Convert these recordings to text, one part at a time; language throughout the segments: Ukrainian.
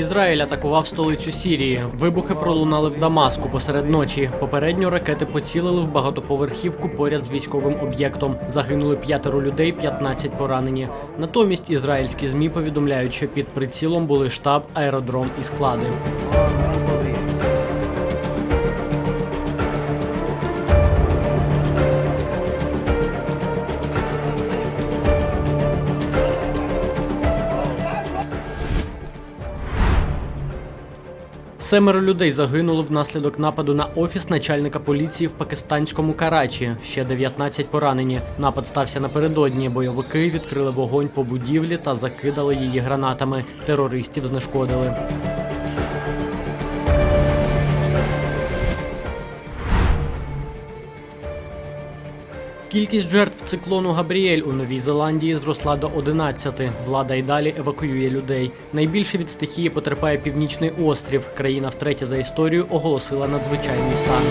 Ізраїль атакував столицю Сірії. Вибухи пролунали в Дамаску посеред ночі. Попередньо ракети поцілили в багатоповерхівку поряд з військовим об'єктом. Загинули п'ятеро людей, 15 поранені. Натомість ізраїльські змі повідомляють, що під прицілом були штаб, аеродром і склади. Семеро людей загинуло внаслідок нападу на офіс начальника поліції в пакистанському Карачі. Ще 19 поранені. Напад стався напередодні. Бойовики відкрили вогонь по будівлі та закидали її гранатами. Терористів знешкодили. Кількість жертв циклону Габріель у Новій Зеландії зросла до 11. Влада й далі евакуює людей. Найбільше від стихії потерпає північний острів. Країна втретє за історію оголосила надзвичайний стан.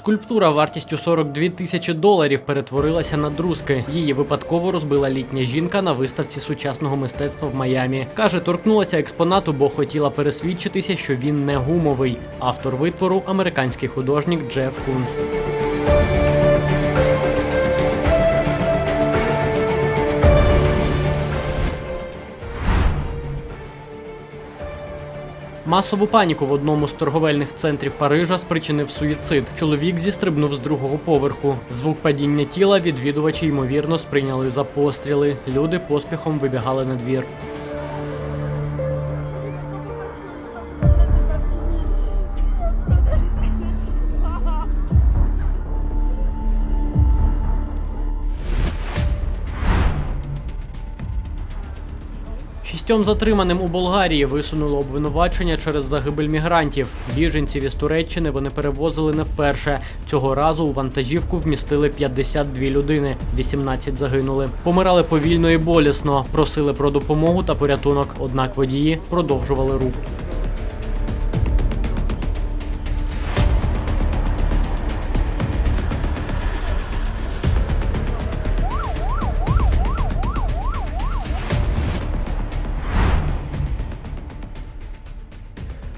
Скульптура вартістю 42 тисячі доларів перетворилася на друзки. Її випадково розбила літня жінка на виставці сучасного мистецтва в Майамі. Каже, торкнулася експонату, бо хотіла пересвідчитися, що він не гумовий. Автор витвору американський художник Джеф Кунс. Масову паніку в одному з торговельних центрів Парижа спричинив суїцид. Чоловік зістрибнув з другого поверху. Звук падіння тіла відвідувачі ймовірно сприйняли за постріли. Люди поспіхом вибігали на двір. Шістьом затриманим у Болгарії висунуло обвинувачення через загибель мігрантів. Біженців із Туреччини вони перевозили не вперше. Цього разу у вантажівку вмістили 52 людини, 18 загинули. Помирали повільно і болісно, просили про допомогу та порятунок. Однак водії продовжували рух.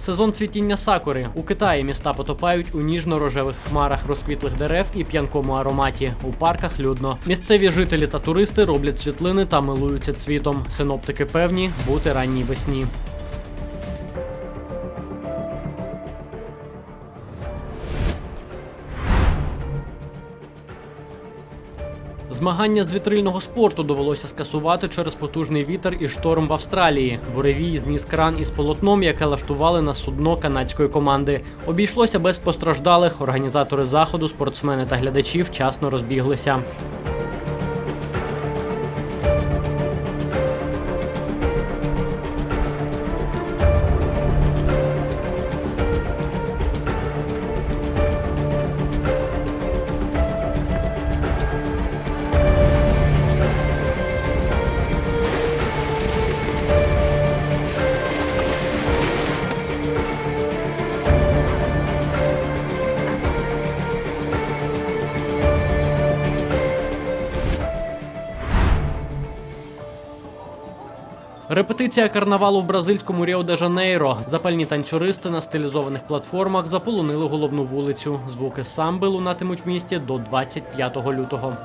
Сезон цвітіння сакури у Китаї міста потопають у ніжно-рожевих хмарах розквітлих дерев і п'янкому ароматі. У парках людно. Місцеві жителі та туристи роблять світлини та милуються цвітом. Синоптики певні бути ранній весні. Змагання з вітрильного спорту довелося скасувати через потужний вітер і шторм в Австралії. Буревій зніс кран із полотном, яке лаштували на судно канадської команди. Обійшлося без постраждалих. Організатори заходу, спортсмени та глядачі вчасно розбіглися. Репетиція карнавалу в бразильському Ріо де Жанейро. Запальні танцюристи на стилізованих платформах заполонили головну вулицю. Звуки самби лунатимуть в місті до 25 лютого.